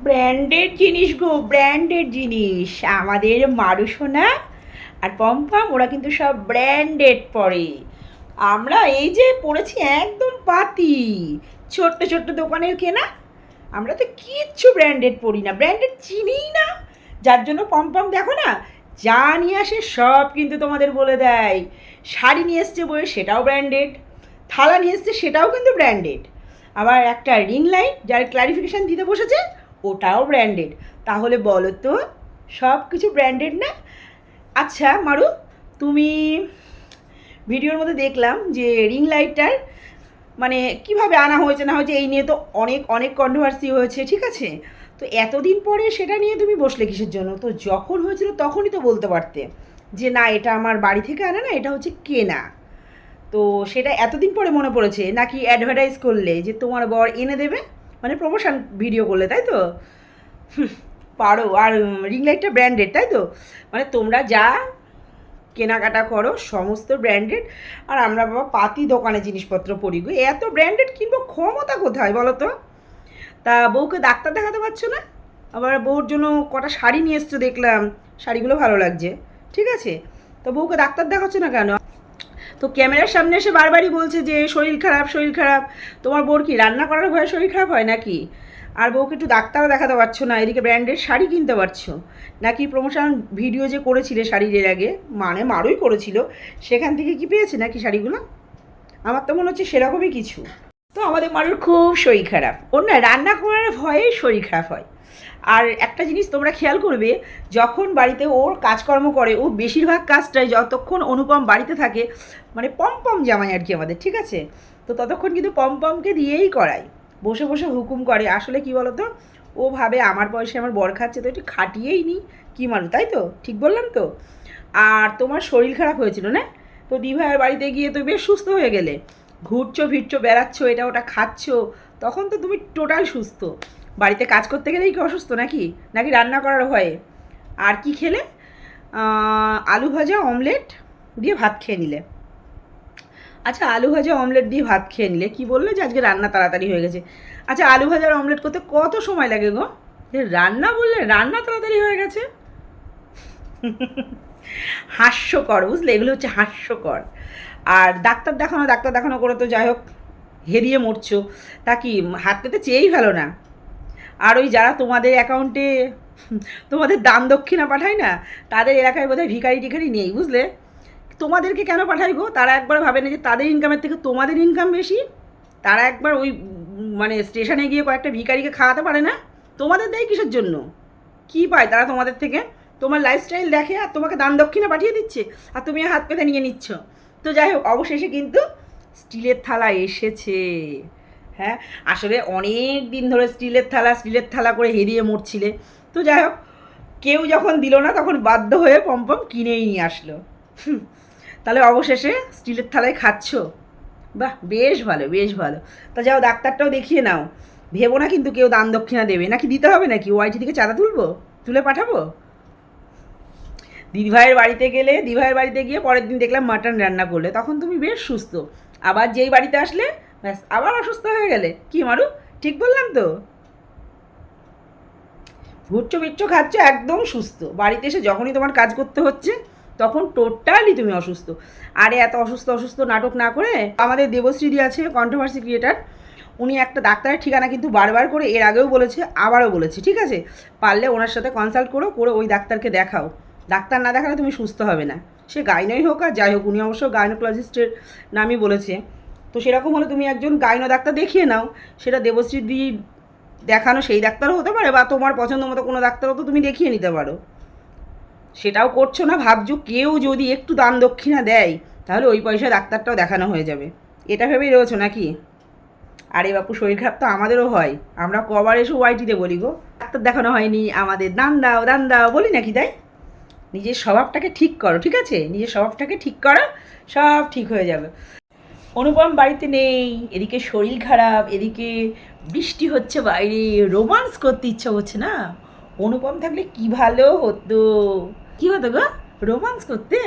Branded জিনিস গো, branded জিনিস। আমাদের মারুসোনা আর পম্পাম ওরা কিন্তু সব ব্র্যান্ডেড পরে। আমরা এই যে পড়েছি একদম পাতি। ছোট্ট ছোট্ট দোকানের কেনা। আমরা তো কিচ্ছু ব্র্যান্ডেড পড়ি না। ব্র্যান্ডেড চিনিই না। যার জন্য পম্পম দেখো না, যা নিয়ে আসে সব কিন্তু তোমাদের বলে দেয়। শাড়ি নিয়ে এসছে বইয়ে সেটাও ব্র্যান্ডেড। থালা নিয়ে এসছে সেটাও কিন্তু ব্র্যান্ডেড। আবার একটা রিং লাইট যার ক্লারিফিকেশান দিতে বসেছে ওটাও ব্র্যান্ডেড তাহলে বলো তো সব কিছু ব্র্যান্ডেড না? আচ্ছা মারু, তুমি ভিডিওর মধ্যে দেখলাম যে রিং লাইটটার মানে কীভাবে আনা হয়েছে, না হয়েছে, এই নিয়ে তো অনেক অনেক কন্ট্রোভার্সি হয়েছে, ঠিক আছে? তো এতদিন পরে সেটা নিয়ে তুমি বসলে কিসের জন্য? তো যখন হয়েছিল তখনই তো বলতে পারতে যে না, এটা আমার বাড়ি থেকে আনা না, এটা হচ্ছে কেনা। তো সেটা এতদিন পরে মনে পড়েছে, নাকি অ্যাডভার্টাইজ করলে যে তোমার বর এনে দেবে? মানে প্রমোশন ভিডিও করলে, তাই তো? পারো, আর রিং লাইটটা ব্র্যান্ডেড তাই তো? মানে তোমরা যা কেনাকাটা করো, সমস্ত ব্র্যান্ডেড আর আমরা বাবা পাতি দোকানে জিনিসপত্র পড়ি গো। এত ব্র্যান্ডেড কিনবো, ক্ষমতা কোথায় বলো তো? তা বউকে ডাক্তার দেখাতে পারছ না? আবার বউর জন্য কটা শাড়ি নিয়ে এসছো দেখলাম, শাড়িগুলো ভালো লাগছে, ঠিক আছে? তো বউকে ডাক্তার দেখাচ্ছ না কেন? তো ক্যামেরার সামনে এসে বারবারই বলছে যে, শরীর খারাপ শরীর খারাপ। তোমার বোর কি রান্না করার ভয়ে শরীর খারাপ হয় নাকি? আর বউকে একটু ডাক্তারও দেখাতে পারছ না, এদিকে ব্র্যান্ডের শাড়ি কিনতে পারছ। নাকি প্রমোশন ভিডিও যে করেছিলে শাড়ির আগে মানে মারুই করেছিল, সেখান থেকে কি পেয়েছে নাকি শাড়িগুলো? আমার তো মনে হচ্ছে সেরকমই কিছু। তো আমাদের মারুর খুব শরীর খারাপ। ওর না রান্না করার ভয়েই শরীর খারাপ হয়। আর একটা জিনিস তোমরা খেয়াল করবে, যখন বাড়িতে ওর কাজকর্ম করে, ও বেশিরভাগ কাজটাই যতক্ষণ অনুপম বাড়িতে থাকে মানে পমপম জামাই আর কি আমাদের, ঠিক আছে? তো ততক্ষণ কিন্তু পমপমকে দিয়েই করায়। বসে বসে হুকুম করে, আসলে কি বলতো? ও ভাবে আমার বয়সে আমার বর খাচ্ছে, তো একটু খাটিয়েই নি। কী মানু তাই তো? ঠিক বললাম তো? আর তোমার শরীর খারাপ হয়েছিল না? তো দিভাইয়ের বাড়িতে গিয়ে তো বেশ সুস্থ হয়ে গেলে। ঘুরছো, ফিরছো, বেড়াচ্ছ, এটা ওটা খাচ্ছ, তখন তো তুমি টোটাল সুস্থ। বাড়িতে কাজ করতে গেলেই কি অসুস্থ নাকি? নাকি রান্না করার ভয়ে? আর কি খেলে? আলু ভাজা, অমলেট দিয়ে ভাত খেয়ে নিলে। আচ্ছা আলু ভাজা, অমলেট দিয়ে ভাত খেয়ে নিলে। কি বললে যে আজকে রান্না তাড়াতাড়ি হয়ে গেছে? আচ্ছা আলু ভাজার অমলেট করতে কত সময় লাগে গো? রান্না বললে রান্না তাড়াতাড়ি হয়ে গেছে? হাস্যকর, বুঝলে? এগুলো হচ্ছে হাস্যকর। আর ডাক্তার দেখানো ডাক্তার দেখানো করে তো যাই হোক, হেরিয়ে মরছো। তা কি, হাত পেতে চেয়েই ভালো না? আর ওই যারা তোমাদের অ্যাকাউন্টে তোমাদের দান দক্ষিণা পাঠায় না, তাদের এলাকায় বোধহয় ভিখারি টিখারি নেই, বুঝলে? তোমাদেরকে কেন পাঠাই গো? তারা একবার ভাবে না যে তাদের ইনকামের থেকে তোমাদের ইনকাম বেশি, তারা একবার ওই মানে স্টেশনে গিয়ে কয়েকটা ভিখারিকে খাওয়াতে পারে না? তোমাদের দেয় কিসের জন্য? কি পায় তারা তোমাদের থেকে? তোমার লাইফস্টাইল দেখে আর তোমাকে দান দক্ষিণা পাঠিয়ে দিচ্ছে, আর তুমি হাত পেতে নিয়ে নিচ্ছ। তো যাই হোক, অবশেষে কিন্তু স্টিলের থালা এসেছে। হ্যাঁ আসলে অনেক দিন ধরে স্টিলের থালা স্টিলের থালা করে হেরিয়ে মরছিলে। তো যাই হোক, কেউ যখন দিল না, তখন বাধ্য হয়ে পম্পম কিনেই নিয়ে আসলো। তাহলে অবশেষে স্টিলের থালায় খাচ্ছ? বাহ, বেশ ভালো বেশ ভালো। তা যাও, ডাক্তারটাও দেখিয়ে নাও। ভেবো না কিন্তু কেউ দান দক্ষিণা দেবে। নাকি দিতে হবে নাকি? ওয়াইটি থেকে চাঁদা তুলবো? তুলে পাঠাবো? দিদিভাইয়ের বাড়িতে গেলে দিদিভাইয়ের বাড়িতে গিয়ে পরের দিন দেখলাম মাটন রান্না করলে। তখন তুমি বেশ সুস্থ। আবার যেই বাড়িতে আসলে ব্যাস, আবার অসুস্থ হয়ে গেলে। কি মারু? ঠিক বললাম তো? ঘুরছো বিচ্ছো খাচ্ছ, একদম সুস্থ। বাড়িতে এসে যখনই তোমার কাজ করতে হচ্ছে, তখন টোটালি তুমি অসুস্থ। আরে, এত অসুস্থ অসুস্থ নাটক না করে আমাদের দেবশ্রীদি আছে কন্ট্রোভার্সি ক্রিয়েটার উনি একটা ডাক্তারের ঠিকানা কিন্তু বারবার করে এর আগেও বলেছে, আবারও বলেছে, ঠিক আছে? পারলে ওনার সাথে কনসাল্ট করো, করে ওই ডাক্তারকে দেখাও। ডাক্তার না দেখালে তুমি সুস্থ হবে না। সে গাইনই হোক আর যাই হোক, উনি অবশ্য গাইনোকোলজিস্টের নামই বলেছে। তো সেরকম হলে তুমি একজন গাইনো ডাক্তার দেখিয়ে নাও। সেটা দেবশ্রী দি দেখানো সেই ডাক্তারও হতে পারে বা তোমার পছন্দ মতো কোনো ডাক্তারও তো তুমি দেখিয়ে নিতে পারো। সেটাও করছ না, ভাবছ কেউ যদি একটু দান দক্ষিণা দেয়, তাহলে ওই পয়সা ডাক্তারটাও দেখানো হয়ে যাবে। এটা ভেবেই রয়েছো নাকি? আরে বাপু, শরীর খারাপ তো আমাদেরও হয়। আমরা কবার এসে ওয়াইটিতে বলি গো। ডাক্তার দেখানো হয়নি, আমাদের দান দাও দান দাও, বলি নাকি তাই? নিজের স্বভাবটাকে ঠিক করো, ঠিক আছে? নিজের স্বভাবটাকে ঠিক করো, সব ঠিক হয়ে যাবে। অনুপম বাড়িতে নেই, এদিকে শরীর খারাপ, এদিকে বৃষ্টি হচ্ছে বাইরে, রোমান্স করতে ইচ্ছা হচ্ছে না। অনুপম থাকলে কি ভালো হতো? কি হতো গো? রোমান্স করতে?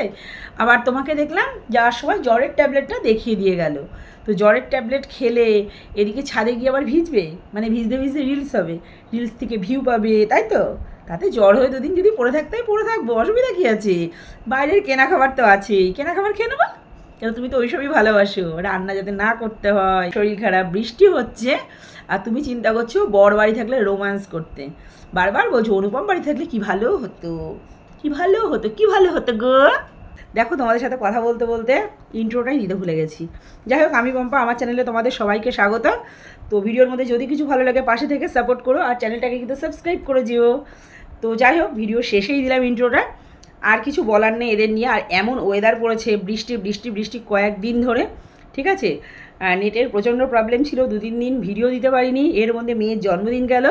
আবার তোমাকে দেখলাম যাওয়ার সময় জ্বরের ট্যাবলেটটা দেখিয়ে দিয়ে গেল। তো জ্বরের ট্যাবলেট খেলে এদিকে ছাদে গিয়ে আবার ভিজবে মানে ভিজতে ভিজতে রিলস হবে রিলস থেকে ভিউ পাবে, তাই তো? তাতে জ্বর হয়ে দুদিন যদি পড়ে থাকতে পড়ে থাকব, অসুবিধা কী আছে? বাইরের কেনা খাবার তো আছেই কেনা খাবার খেয়ে নেব? কেন তুমি তো ওইসবই ভালোবাসো? রান্না যাতে না করতে হয়, শরীর খারাপ, বৃষ্টি হচ্ছে, আর তুমি চিন্তা করছ বর বাড়ি থাকলে রোম্যান্স করতে। বারবার বলছো, অনুপম বাড়ি থাকলে কি ভালো হতো? কি ভালো হতো? কি ভালো হতো গো? দেখো তোমাদের সাথে কথা বলতে বলতে ইন্ট্রোটাই নিতে ভুলে গেছি। যাই হোক, আমি পম্পা, আমার চ্যানেলে তোমাদের সবাইকে স্বাগত। তো ভিডিওর মধ্যে যদি কিছু ভালো লাগে, পাশে থেকে সাপোর্ট করো, আর চ্যানেলটাকে কিন্তু সাবস্ক্রাইব করে যেও। তো যাই হোক, ভিডিও শেষেই দিলাম ইন্ট্রোটা আর কিছু বলার নেই এদের নিয়ে। আর এমন ওয়েদার পড়েছে, বৃষ্টি বৃষ্টি বৃষ্টি কয়েকদিন ধরে, ঠিক আছে? নেটের প্রচণ্ড প্রবলেম ছিল দু তিন দিন ভিডিও দিতে পারিনি। এর মধ্যে মেয়ের জন্মদিন গেল।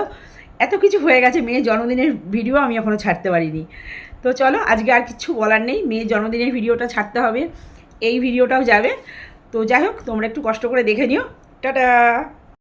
এত কিছু হয়ে গেছে, মেয়ের জন্মদিনের ভিডিও আমি এখনও ছাড়তে পারিনি। তো চলো, আজকে আর কিছু বলার নেই। মেয়ের জন্মদিনের ভিডিওটা ছাড়তে হবে। এই ভিডিওটাও যাবে। তো যাই হোক, তোমরা একটু কষ্ট করে দেখে নিও। টাটা!